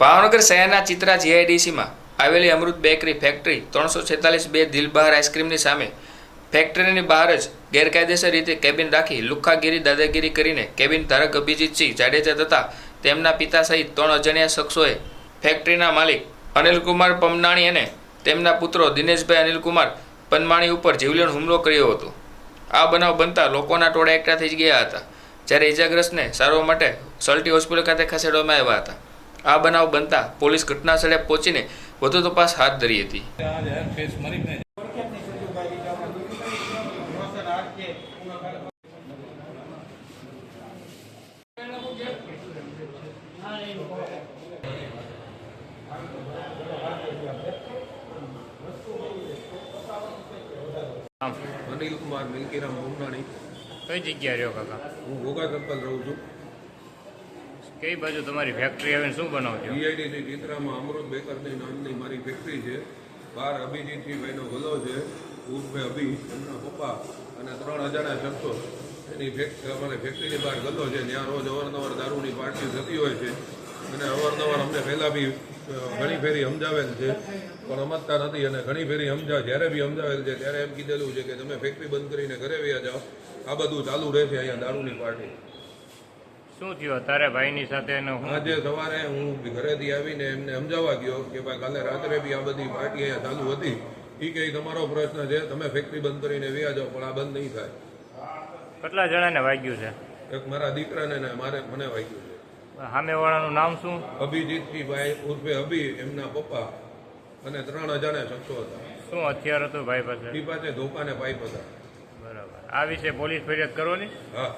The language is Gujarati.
ભાવનગર શહેરના ચિત્રા જીઆઈડીસીમાં આવેલી અમૃત બેકરી ફેક્ટરી ત્રણસો છેતાલીસ બે દિલબહાર આઈસ્ક્રીમની સામે ફેક્ટરીની બહાર જ ગેરકાયદેસર રીતે કેબિન રાખી લુખ્ખાગીરી દાદાગીરી કરીને કેબિન ધારક અભિજીતસિંહ જાડેજા તથા તેમના પિતા સહિત ત્રણ અજાણ્યા શખ્સોએ ફેક્ટરીના માલિક અનિલકુમાર પમનાણી અને તેમના પુત્રો દિનેશભાઈ અનિલકુમાર પનમાણી ઉપર જીવલેણ હુમલો કર્યો હતો. આ બનાવ બનતા લોકોના ટોળા એકઠા થઈ ગયા હતા, જ્યારે ઇજાગ્રસ્તને સારવાર માટે સલ્ટી હોસ્પિટલ ખાતે ખસેડવામાં આવ્યા હતા. આ બનાવ બનતા પોલીસ ઘટના સ્થળે પહોંચીને વધુ તપાસ હાથ ધરી હતી. અનિલ કુમાર મિલકીરામ ભૂમનાણી કઈ જગ્યા રહ્યો કાકા? હું ગોગા સર્કલ રહું છું. કઈ બાજુ તમારી ફેક્ટરી આવીને શું બનાવજો? જીઆઈડીસી ચિત્રામાં અમૃત બેકરની નામની મારી ફેક્ટરી છે. બાર અભિજીતસિંહભાઈનો ગલો છે. ઉર્ફે અભી, એમના પપ્પા અને ત્રણ હજારના શખ્સો. એની ફેક અમારે ફેક્ટરીની બહાર ગલો છે. ત્યાં રોજ અવારનવાર દારૂની પાર્ટી થતી હોય છે. અને અવારનવાર અમને પહેલાં બી ઘણી ફેરી સમજાવેલ છે. પણ સમજતા નથી અને ઘણી ફેરી સમજાવે જ્યારે બી સમજાવેલ છે, ત્યારે એમ કીધેલું છે કે તમે ફેક્ટરી બંધ કરીને ઘરે વ્યા જાઓ. આ બધું ચાલુ રહેશે અહીંયા દારૂની પાર્ટી શું થયું? તારે ભાઈની સાથે આજે સવારે હું ઘરેથી આવીને એમને સમજાવવા ગયો કે ભાઈ કાલે રાત્રે બી આ બધી પાર્ટી અહીંયા ચાલુ હતી. એ કે તમારો પ્રશ્ન છે તમે ફેક્ટરી બંધ કરીને વ્યા જાઓ પણ આ બંધ નહીં થાય. કેટલા જણાને વાગ્યું છે? એક મારા દીકરાને ને મારે મને વાગ્યું છે. સામેવાળાનું નામ શું? અભિજીતસિંહભાઈ ઉર્ફે અભી એમના પપ્પા. અને ત્રણ અજાણ્યા શખ્સો હતા. શું હથિયાર હતું ભાઈ પાસે? એ પાસે ધોકાને પાઇપ હતા. બરાબર. આ વિશે પોલીસ ફરિયાદ કરો ને હા.